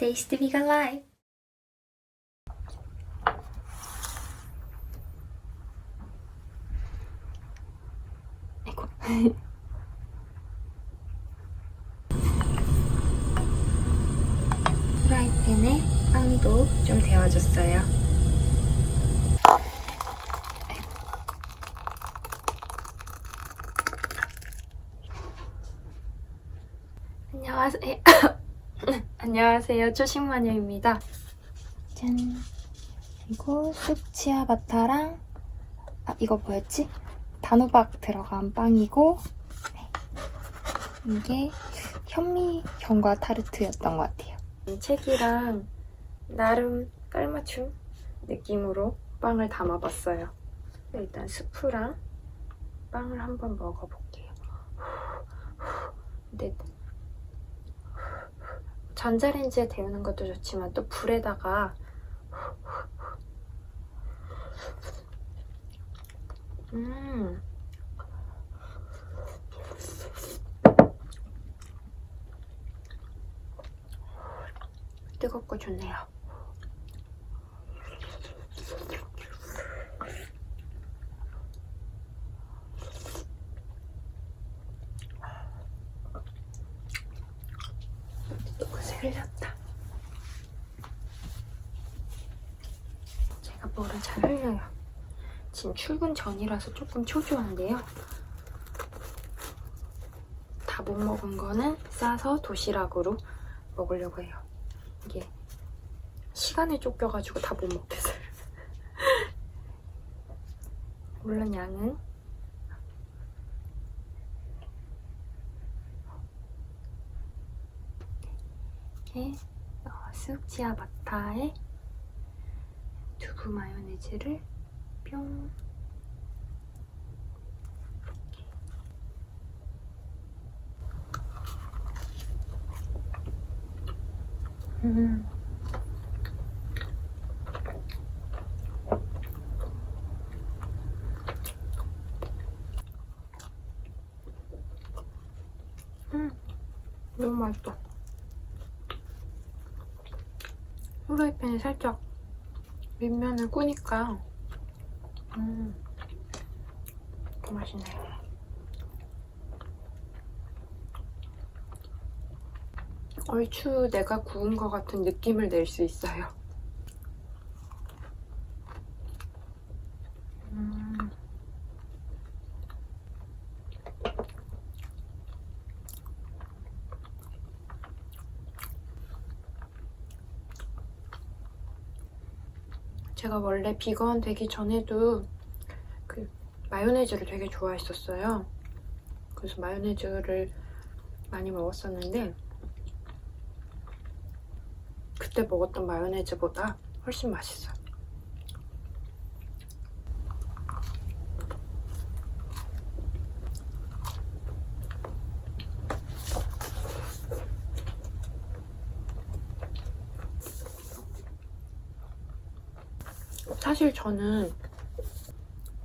Taste Vegan Life. 아이고. 프라이팬에 빵도 좀 데워줬어요. 안녕하세요. 안녕하세요. 초식마녀입니다. 짠. 그리고 쑥치아바타랑 아 이거 뭐였지? 단호박 들어간 빵이고 네. 이게 현미 견과 타르트였던 것 같아요. 책이랑 나름 깔맞춤 느낌으로 빵을 담아봤어요. 일단 스프랑 빵을 한번 먹어볼게요. 근데 전자레인지에 데우는 것도 좋지만 또 불에다가 음 뜨겁고 좋네요. 또 흘렸다. 제가 뭐를 잘 흘려요. 지금 출근 전이라서 조금 초조한데요. 다 못 먹은 거는 싸서 도시락으로 먹으려고 해요. 이게 시간에 쫓겨가지고 다 못 먹겠어요. 물론 양은 이렇게 어, 쑥치아바타에 두부 마요네즈를 뿅 음. 음, 너무 맛있다. 후라이팬에 살짝 밑면을 꾸니까 음, 더 맛있네요. 얼추 내가 구운 것 같은 느낌을 낼 수 있어요. 음. 제가 원래 비건 되기 전에도 그 마요네즈를 되게 좋아했었어요. 그래서 마요네즈를 많이 먹었었는데 그때 먹었던 마요네즈보다 훨씬 맛있어요. 사실 저는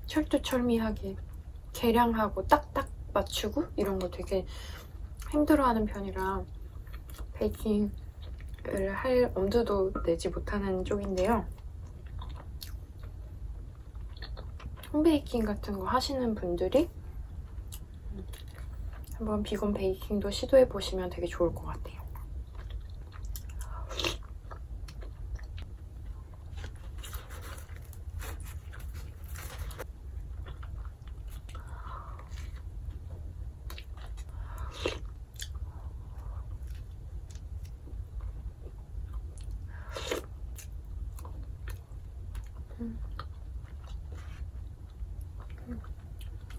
철두철미하게 계량하고 딱딱 맞추고 이런 거 되게 힘들어하는 편이라 베이킹 할 엄두도 내지 못하는 쪽인데요. 홈베이킹 같은 거 하시는 분들이 한번 비건 베이킹도 시도해 보시면 되게 좋을 것 같아요.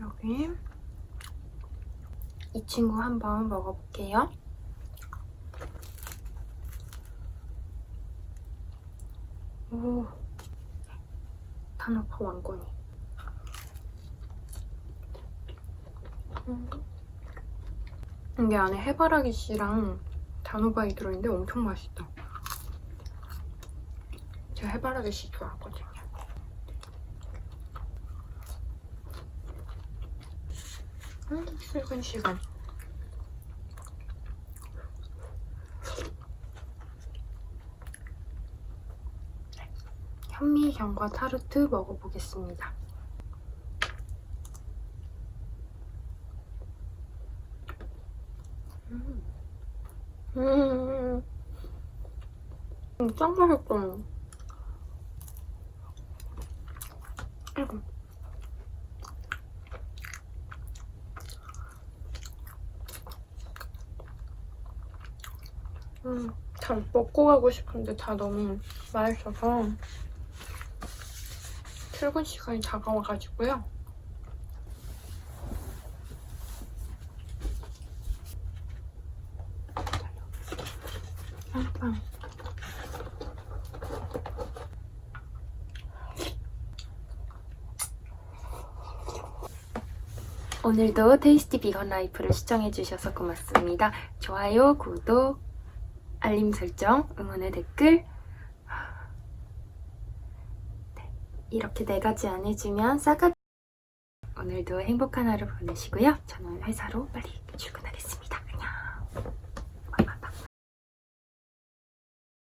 여기 이 친구 한번 먹어볼게요. 오, 단호파 왕건이. 음. 이게 안에 해바라기 씨랑 단호박이 들어있는데 엄청 맛있다. 제가 해바라기 씨 좋아하거든요. 음, 출근 시간. 현미경과 타르트 먹어보겠습니다. 음, 음, 짱 맛있다. 아이고. 음, 다 먹고 가고 싶은데 다 너무 맛있어서 출근 시간이 다가와가지고요. 오늘도 테이스티 비건 라이프를 시청해주셔서 고맙습니다. 좋아요, 구독, 알림 설정, 응원의 댓글. 네, 이렇게 네 가지 안 해주면 싸가. 오늘도 행복한 하루 보내시고요. 저는 회사로 빨리 출근하겠습니다.